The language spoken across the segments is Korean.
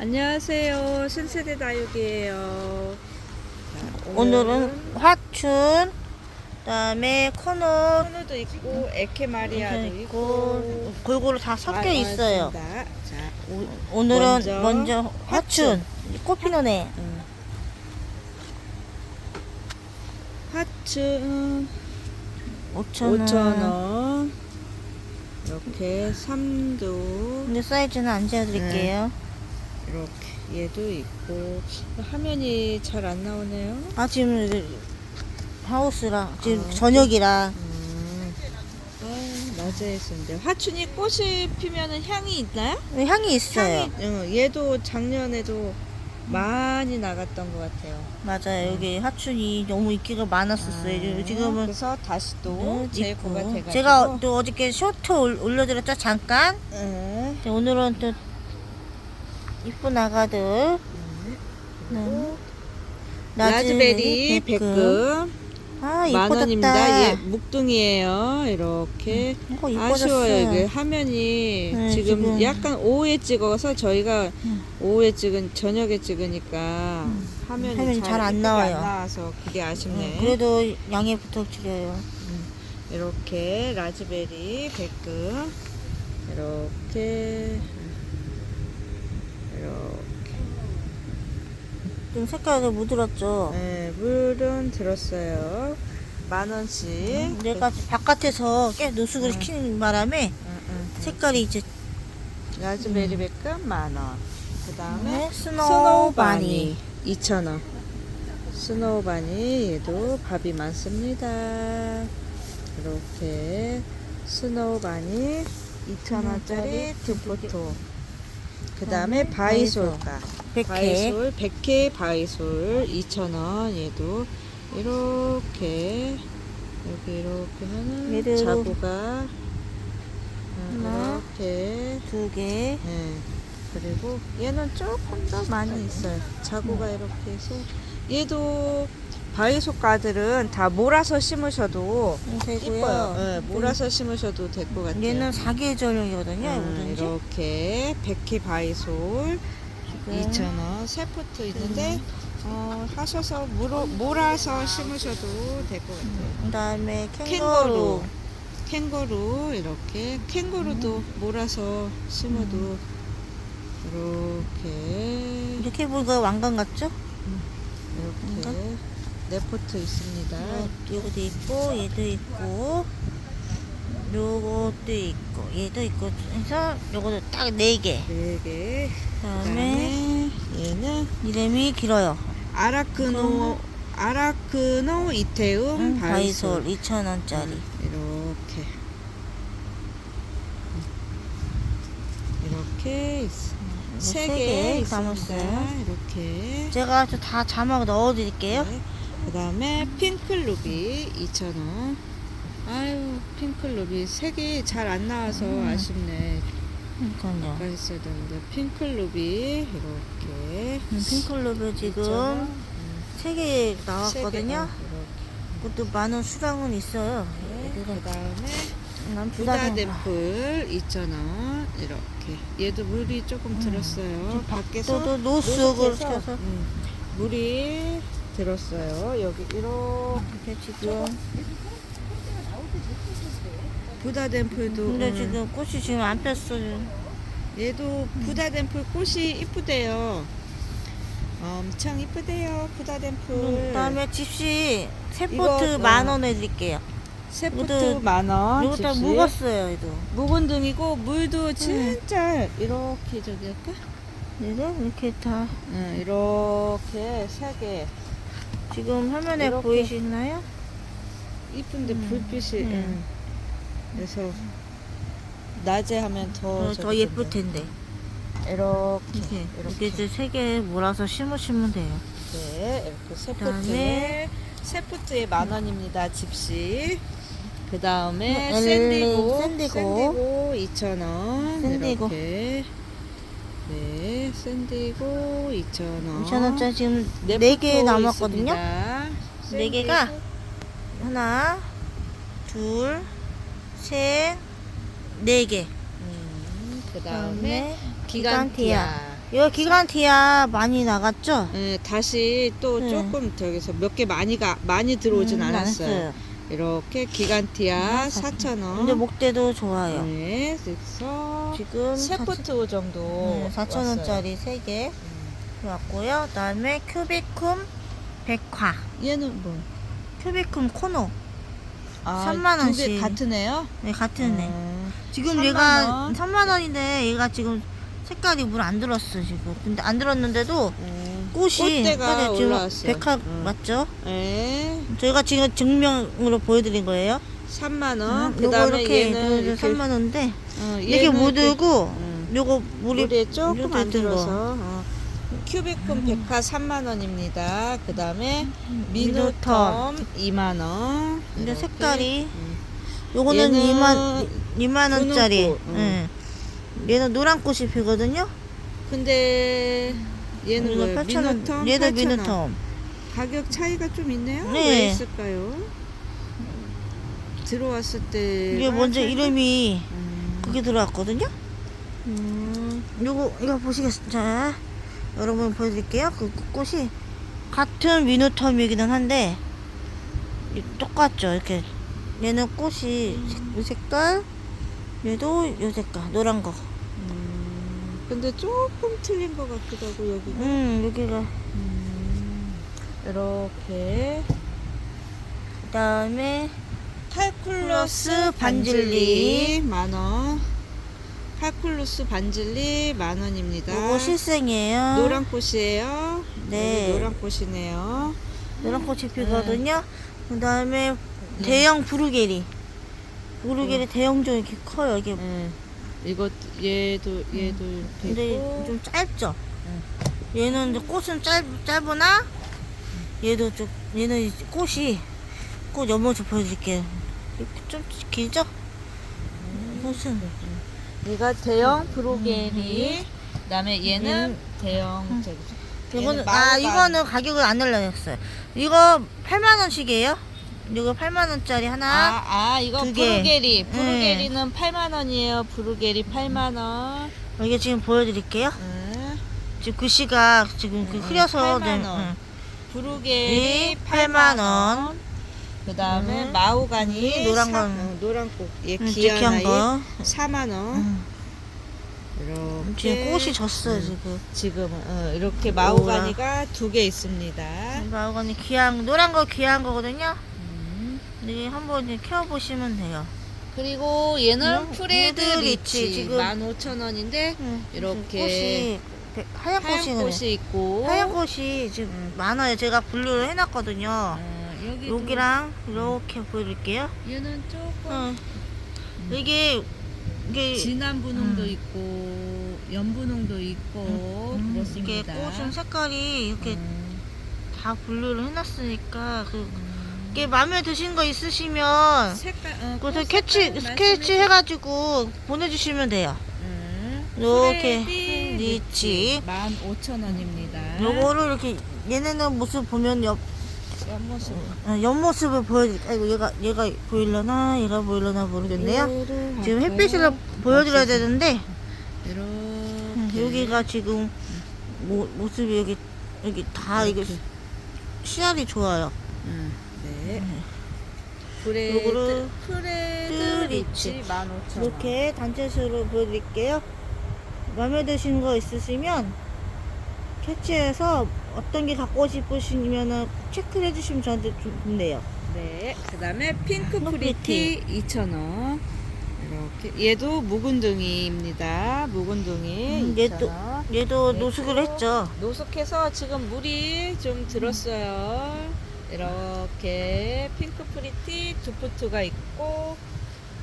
안녕하세요. 신세대 다육이에요. 자, 오늘은 화춘, 그다음에 코너 코너도 있고 에케마리아도 있고 있고 골고루 다 섞여 아, 있어요. 맞습니다. 자, 오- 오늘은 먼저 먼저, 화춘, 꽃 피는 애. 음. 하츠 5,000원. 5,000원. 이렇게 삼두 근데 사이즈는 안 재어드릴게요. 이렇게 얘도 있고 화면이 잘 안 나오네요. 아 지금 하우스라 지금 아, 저녁이라 음. 아, 낮에 있었는데 화춘이 꽃이 피면은 향이 있나요? 향이 있어요. 향이, 응, 얘도 작년에도 많이 나갔던 것 같아요. 맞아요. 여기 화춘이 너무 인기가 많았었어요. 아, 지금은 그래서 다시 또 음, 재고가 있고. 돼가지고 제가 또 어저께 쇼트 올- 올려드렸죠 잠깐. 응. 네, 오늘은 또 이쁜 아가들 음. 네. 라즈베리 백금 아만 원입니다. 이뻐졌다 얘 묵둥이에요. 이렇게 이거 아쉬워요. 이게 화면이 네, 지금, 지금. 약간 오후에 찍어서 저희가 음. 오후에 찍은 저녁에 찍으니까 화면이, 화면이 잘 잘안 나와요. 안 나와서 그게 아쉽네. 네, 그래도 양해 부탁드려요 이렇게 라즈베리 백금 이렇게 이렇게 좀 색깔이 무들었죠 네, 물은 들었어요. 만 원씩. 내가 바깥에서 깨 노숙을 음. 시키는 바람에 응, 응. 색깔이 이제 라즈베리 백금 만 원. 그 다음에 네, 스노우 스노우 바니. 바니 2천 원. 스노우 바니 얘도 밥이 많습니다. 이렇게 스노우 바니 2천 원짜리 두 포토. 그 다음에 그다음에 바이솔가. 백회 바이솔 100개 바이솔 2천 원 얘도 이렇게 여기 이렇게 하는 얘도 자구가 하나. 이렇게 두개 네. 그리고 얘는 조금 더 많이 있어요. 자구가 음. 이렇게 해서 얘도 바이소가들은 다 몰아서 심으셔도 되고요. 이뻐요. 네, 몰아서 심으셔도 될 것 같아요. 얘는 사계절용이거든요 음, 이렇게 백희 바이솔 지금 2,000원 세 포트 있는데 어, 하셔서 물어, 몰아서 심으셔도 될 것 같아요. 그다음에 캥거루. 캥거루. 캥거루 이렇게. 캥거루도 몰아서 심어도 이렇게. 이렇게 보니까 왕관 같죠? 이렇게 네 포트 있습니다. 요- 요것도 있고 얘도 있고 요것도 있고 얘도 있고 해서 요것도 딱 네 개. 네 개. 그다음에 그다음에 얘는 이름이 길어요. 아라크노 아라크노 이태움 응, 바이솔 바이솔 2,000원짜리. 이렇게 이렇게 개개 있습니다. 담았어요. 이렇게 제가 저다 자막 넣어 드릴게요. 네. 그 다음에 핑클루비 2,000원. 아유 핑클루비 색이 잘 안 나와서 음. 아쉽네. 그러니까요. 아까 했어야 되는데 핑클루비 이렇게 음, 핑클럽에 지금 2,000원. 세개 나왔거든요. 개, 그것도 많은 수량은 있어요. 이렇게. 얘들은 그다음에 난 부담. 부다덴플 2,000원 이렇게 얘도 물이 조금 들었어요 밖에서 또도 노숙을 노숙해서, 시켜서 음, 물이 들었어요 여기 이렇게 지금. 부다덴플도 근데 음, 지금 꽃이 지금 안 폈어요. 얘도 부다덴플 꽃이 이쁘대요 엄청 이쁘대요 부다덴플 그다음에 집시 세 이거, 포트 어. 만 원에 드릴게요. 세포트 만원 이거 다 묵었어요, 얘도. 묵은 등이고 물도 진짜 이렇게 저기 할까? 얘도 이렇게 다 응, 이렇게 세개 지금 화면에 이렇게. 보이시나요? 이쁜데 음. 불빛이 음. 응. 그래서 낮에 하면 더, 더, 더 저기 예쁠 텐데. 이렇게 이렇게 이렇게 이렇게 세개 몰아서 심으시면 돼요. 이렇게 이렇게 세 그다음에 포트에 세 포트에 만 원입니다 집시 그 다음에 음, 샌디고 샌디고. 샌디고 2천 원 샌디고. 이렇게 네 샌디고 2천 원 2,000원짜리 지금 네 네 개 남았거든요. 있습니다. 네 개가 샌디고. 하나, 둘, 셋, 네 개. 음, 그 다음에 기간티아. 이거 기간티아 많이 나갔죠? 예, 다시 또 네. 조금 저기서 몇 개 많이가 많이 들어오진 음, 않았어요. 이렇게 기간티아 음, 4,000원. 근데 목대도 좋아요. 네, 그래서 지금 세4,000 포트 정도. 네, 4,000원짜리 3개 음. 들어왔고요. 그 다음에 큐비쿰 백화. 얘는 뭐? 큐비쿰 코노. 아, 3만 두개 원씩. 같은 애요? 네, 같은 애. 음, 지금 3만 얘가 원. 3만 원인데 얘가 지금 색깔이 물 안 들었어, 지금. 근데 안 들었는데도 음, 꽃이 꽃대가 지금 올라왔어요. 백화 음. 맞죠? 네, 저희가 지금 증명으로 보여드린 거예요. 3만 원. 음, 아, 그 요거 다음에 이렇게 얘는 이렇게 3만 원인데 어, 이렇게 얘는 들고 음, 요거 물이 물에 조금 안. 들어서 어. 큐비콘 백화 3만 원입니다. 그 다음에 미노텀. 미노텀 2만 원. 근데 이렇게. 색깔이 음. 요거는 얘는 2만 2만 원짜리. 분홍 꽃, 음. 응. 얘는 노란 꽃이 피거든요. 근데 얘는 이거 뭐예요? 8,000원. 미노텀 얘도 8,000원. 미노텀. 가격 차이가 좀 있네요. 네. 왜 있을까요? 들어왔을 때 이게 먼저 이름이 음. 그게 들어왔거든요. 음. 요거 이거 보시겠어요? 자, 여러분 보여드릴게요. 그 꽃이 같은 미노텀이기는 한데 이- 똑같죠. 이렇게 얘는 꽃이 색- 이 색깔, 얘도 요 색깔 노란 거. 음. 근데 조금 틀린 것 같기도 하고 여기가 음 여기가 음. 이렇게 그다음에 칼쿨러스 반질리 만원 칼쿨러스 반질리 만원입니다 요거 실생이에요. 노란 꽃이에요 네. 노란 꽃이네요 노란 꽃이 피거든요. 그다음에 대형 부르게리. 부르게리 대형종 이렇게 커요. 이게 네. 이것 얘도 얘도 근데 되고 좀 짧죠. 얘는 이제 꽃은 짧 짧으나 얘도 좀 얘는 이제 꽃이 꽃 연모습 보여드릴게요. 이렇게 좀 길죠? 꽃은 얘가 대형 브로게리 그다음에 얘는 대형 저기 이거는 아. 이거는 가격을 안 올려놨어요. 이거 8만 원씩이에요. 이거 8만 원짜리 하나. 아, 아 이거 두 개. 브루게리 네. 브루게리는 8만 원이에요 브루게리 8만 원 이게 지금 보여드릴게요. 응. 지금 글씨가 지금 그 음, 흐려서 8만 네, 원. 응. 브루게리 이 8만 8만 원. 그 다음에 음. 마오가니 노란 사- 건. 어, 노란 꽃. 얘 음, 귀한 아이 거. 4만 원. 음. 이렇게 지금 꽃이 졌어요 음. 지금. 지금은 어, 이렇게 마오가니가 두 개 있습니다. 마오가니 귀한 노란 거 귀한 거거든요. 음. 이게 한번 이제 키워보시면 돼요. 그리고 얘는 음, 프레드 프레드 리치 리치, 지금. 15,000원인데 이렇게 이렇게 꽃이 백- 하얀 꽃이 하얀 꽃이 있고 하얀 꽃이 지금 음. 많아요. 제가 분류를 해놨거든요. 어, 여기 여기랑 이렇게 보여드릴게요. 얘는 조금 어. 이게 이게 진한 분홍도 음. 있고 연분홍도 있고 음, 이게 그렇습니다. 꽃은 색깔이 이렇게 음, 다 분류를 해놨으니까 그 음. 이게 마음에 드신 거 있으시면 색깔 어, 꽃 캐치 스케치 해가지고 보내주시면 돼요. 음, 이렇게 프레디 리치. 15,000원입니다. 요거를 이렇게 얘네는 모습 보면 옆 옆모습 어, 옆모습을 보여드릴 아이고 얘가 얘가 보일려나 얘가 보일려나 모르겠네요. 지금 햇빛을 보여드려야 되는데 이렇게 음, 여기가 지금 모, 모습이 여기 여기 다 이게. 씨알이 좋아요. 음, 네. 요거를 프레드 프레드 리치. 리치 15,000원. 이렇게 단체수로 보여드릴게요. 마음에 드시는 거 있으시면 캐치해서 어떤 게 갖고 싶으시면은 체크를 해주시면 저한테 좀 좋네요. 네. 그 다음에 핑크 핑크 프리티 2,000원. 이렇게 얘도 묵은둥이입니다. 묵은둥이 음, 얘도 2,000원. 얘도 네, 노숙을 또 했죠. 노숙해서 지금 물이 좀 들었어요. 이렇게 핑크 프리티 두푸트가 있고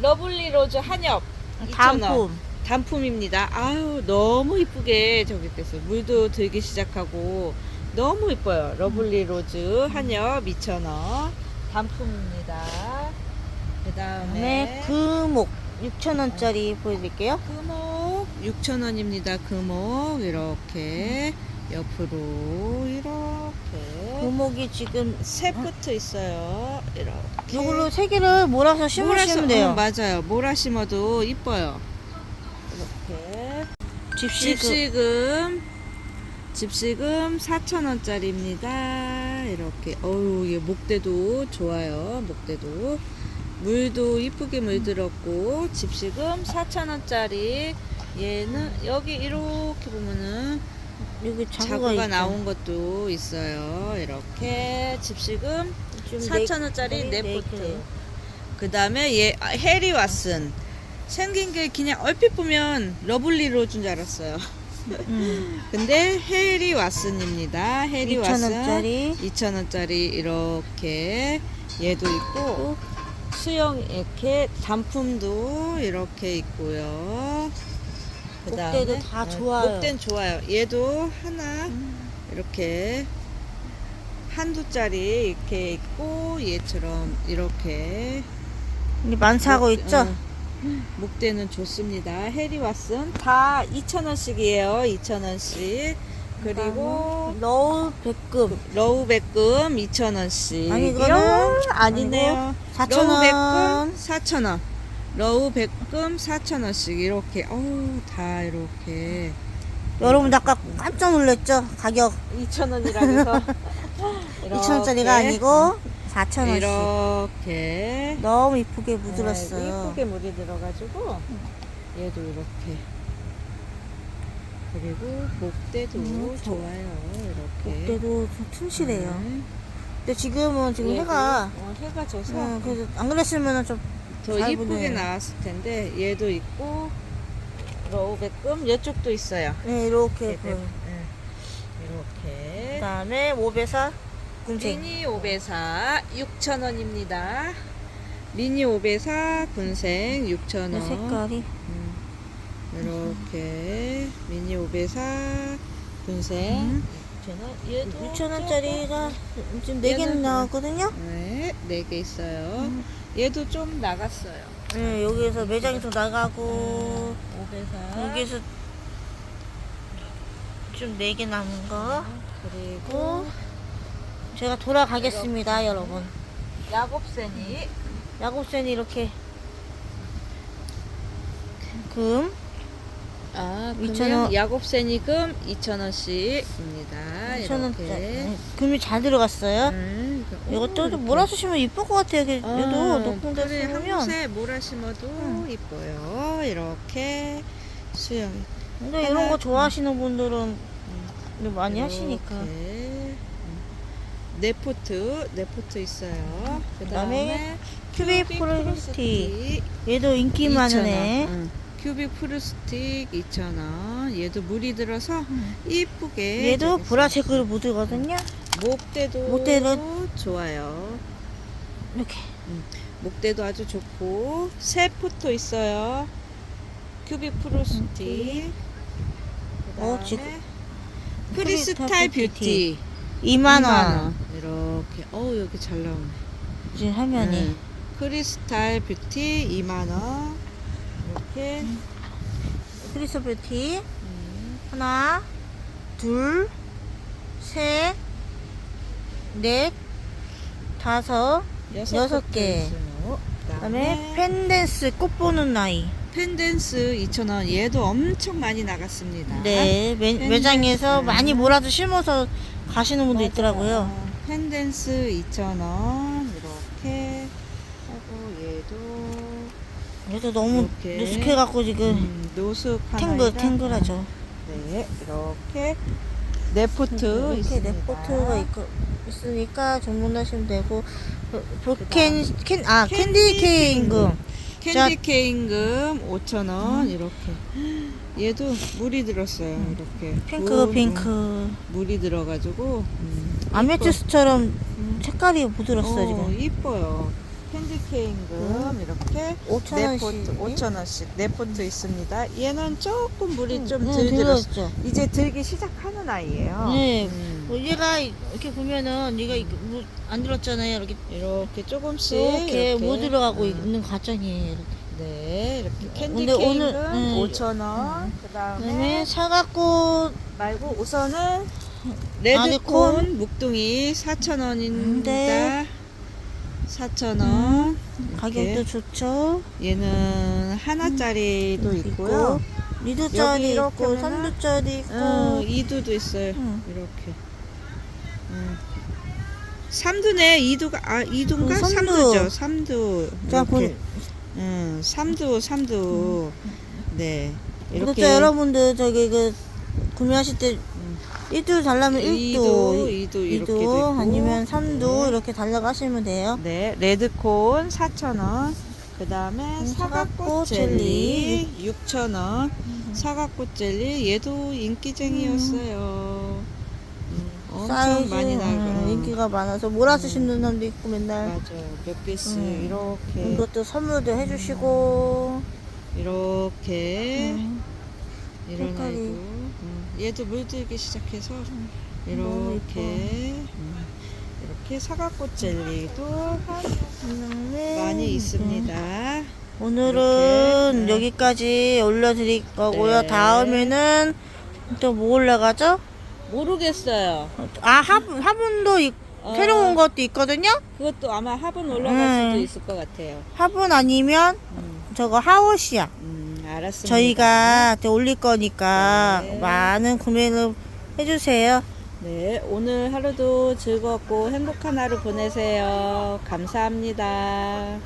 러블리 로즈 한엽 2,000원. 단품. 단품입니다. 아유 너무 이쁘게 저기 됐어. 물도 들기 시작하고 너무 이뻐요. 러블리 로즈 한엽 2,000원 단품입니다. 그 그다음에 다음에 금옥 6,000원짜리 보여드릴게요. 금옥 6,000원입니다. 금옥 이렇게 옆으로 이렇게 금옥이 지금 세 포트 있어요. 이렇게 이걸로 세 개를 몰아서 심으시면 돼요. 어, 맞아요. 몰아 심어도 이뻐요. 이렇게 집시금 집시금 집시금 4,000원짜리입니다. 이렇게. 어우, 얘 목대도 좋아요. 목대도. 물도 이쁘게 물들었고, 집시금 4,000원짜리. 얘는 여기 이렇게 보면은 여기 자구가, 자구가. 나온 것도 있어요. 이렇게 집시금 지금 4,000원짜리 네- 네 네포트. 그 다음에 얘 아, 해리 왓슨. 생긴 게 그냥 얼핏 보면 러블리로 준 줄 알았어요. 음. 근데 해리 왓슨입니다. 해리 왓슨 2,000원짜리 2,000원짜리 이렇게 얘도 있고 수영 이렇게 단품도 이렇게 있고요. 그다음에 목대도 다 네, 좋아요. 음. 목대는 좋아요. 얘도 하나 이렇게 한두 짜리 이렇게 있고 얘처럼 이렇게 이게 만사고 목- 있죠? 어, 목대는 좋습니다. 해리 왓슨 다 2,000원씩이에요. 2,000원씩. 그리고 러울 백금 러우 백금 2,000원씩. 아니, 이거는 아니네요. 아니고 러우 4,000원. 백금 4,000원. 러우 백금 4,000원씩 이렇게. 어우 다 이렇게. 여러분 아까 깜짝 놀랐죠? 가격. 2,000원이라 해서. 2,000원짜리가 아니고 4,000원씩. 이렇게. 너무 이쁘게 묻들었어요. 네, 이쁘게 물이 들어가지고 얘도 이렇게. 그리고 목대도 음, 저- 좋아요. 이렇게. 목대도 좀 튼실해요. 네. 근데 지금은 지금 얘도, 해가 어, 해가 져서. 음, 그래서 안 그랬으면 좀 더잘 이쁘게. 나왔을 텐데 얘도 있고 러우 백금 이쪽도 있어요 네, 이렇게 네. 이렇게 그 다음에 모베사 군생 미니 오베사 6,000원입니다 미니 오베사 군생 6,000원 색깔이 음, 이렇게 미니 오베사 분생 음. 6,000원 얘도 6,000원짜리가 지금 4개 얘는 나왔거든요 네, 네개 있어요. 음. 얘도 좀 나갔어요. 네, 여기에서 매장에서 나가고 오베사 여기에서 좀 4개 남은 거 그리고 제가 돌아가겠습니다 여러분 야곱센이 야곱센이 이렇게 금 아, 2,000원. 그러면 야곱센이 금 2,000원씩입니다. 2,000원짜리 이렇게. 금이 잘 들어갔어요 음, 오, 이것도 이렇게. 몰아주시면 이쁠 것 같아요 이게 어, 얘도 높은 데 그래, 한 쓰면 곳에 몰아 심어도 이뻐요. 이렇게 수영 근데 하나, 이런 거 좋아하시는 분들은 이거 많이 이렇게. 하시니까 음. 네포트, 네포트 있어요. 그 그다음에 다음에 큐빅 프로스틱 얘도 인기 2,000원. 많은 애 응. 큐빅 프루스틱 2,000원. 얘도 물이 들어서 이쁘게. 얘도 보라색으로 묻으거든요 목대도 목대도 좋아요. 이렇게 목대도 아주 좋고 새 포토 있어요. 큐빅 프루스틱. 어, 그다음에 지금 크리스탈 뷰티 2만 원 이렇게 어우 여기 잘 나오네. 지금 화면이 네. 크리스탈 뷰티 2만 원. 이렇게 크리스 뷰티 음, 하나 둘 셋 넷 다섯 여섯, 개. 그다음에 펜댄스 꽃 보는 나이 펜댄스 2,000원. 얘도 엄청 많이 나갔습니다. 네 매, 펜댄스. 매장에서 많이 몰아서 심어서 가시는 분도 맞아요. 있더라고요 어, 펜댄스 2,000원. 이렇게 하고 얘도 얘도 너무 이렇게. 노숙해 갖고 지금 음, 노숙 탱글 탱글하죠 네, 이렇게 네포트 이렇게. 네포트가 있고 있으니까 주문하시면 되고 그 볼캔 캔 아 캔디 캔디 케인금. 캔디 케인금 5,000원 이렇게. 얘도 물이 들었어요 이렇게. 핑크 부- 핑크. 물이 들어가지고 음, 아메티스트처럼 색깔이 부드럽어요 어, 지금. 이뻐요. 캔디 케인금 이렇게. 5,000원씩. 네포트 5,000원씩. 네 포트 있습니다. 얘는 조금 물이 좀 네, 덜 들었어 들었죠. 이제 들기 시작하는 아이예요. 네. 음, 뭐 얘가 이렇게 보면은 얘가 이렇게 뭐안 들었잖아요 이렇게 이렇게 조금씩 이렇게 못 들어가고 음. 있는 과정이에요 이렇게 네, 이렇게 캔디 근데 케이크는 오늘, 음, 5,000원. 그 그다음에 다음에 사과꽃 말고 우선은 아니콘. 레드콘 묵둥이 4,000원입니다. 네. 4,000원. 가격도 좋죠 얘는 하나짜리도 음, 있고요. 2두짜리 여기 있고 이렇게 하면은- 3두짜리 있고 어, 2두도 있어요. 응. 이렇게. 음. 3두네. 2두가 아 2두인가? 음, 삼두. 3두죠. 3두. 자, 이렇게. 본, 음, 3두, 3두. 네. 이렇게 여러분들 저기 그 구매하실 때 음. 1두 달라면 2두, 1두, 2두 이렇게도 2두 있고. 아니면 3두 네. 이렇게 달라고 하시면 돼요. 네, 레드콘 4,000원. 그 다음에 음, 사과꽃 사과꽃 젤리 6,000원. 사과꽃 젤리 얘도 인기쟁이였어요. 음, 엄청 사이즈 많이 나고 음, 인기가 많아서 몰아서 심는 사람도 있고 맨날 맞아요. 몇 개씩 음. 이렇게 이것도 선물도 해주시고 이렇게 음. 이런 색깔이. 아이고 음, 얘도 물들기 시작해서 너무 이렇게 음, 이렇게 사과꽃 젤리도 그다음에 많이 있습니다. 오늘은 이렇게, 네. 여기까지 올려드릴 거고요. 네. 다음에는 또 뭐 올라가죠? 모르겠어요. 아 화분 화분도 있- 어, 새로운 것도 있거든요. 그것도 아마 화분 올라갈 음. 수도 있을 것 같아요. 화분 아니면 음, 저거 하옷이야. 음, 알았습니다. 저희가 또 올릴 거니까 네. 많은 구매를 해주세요. 네 오늘 하루도 즐겁고 행복한 하루 보내세요. 감사합니다.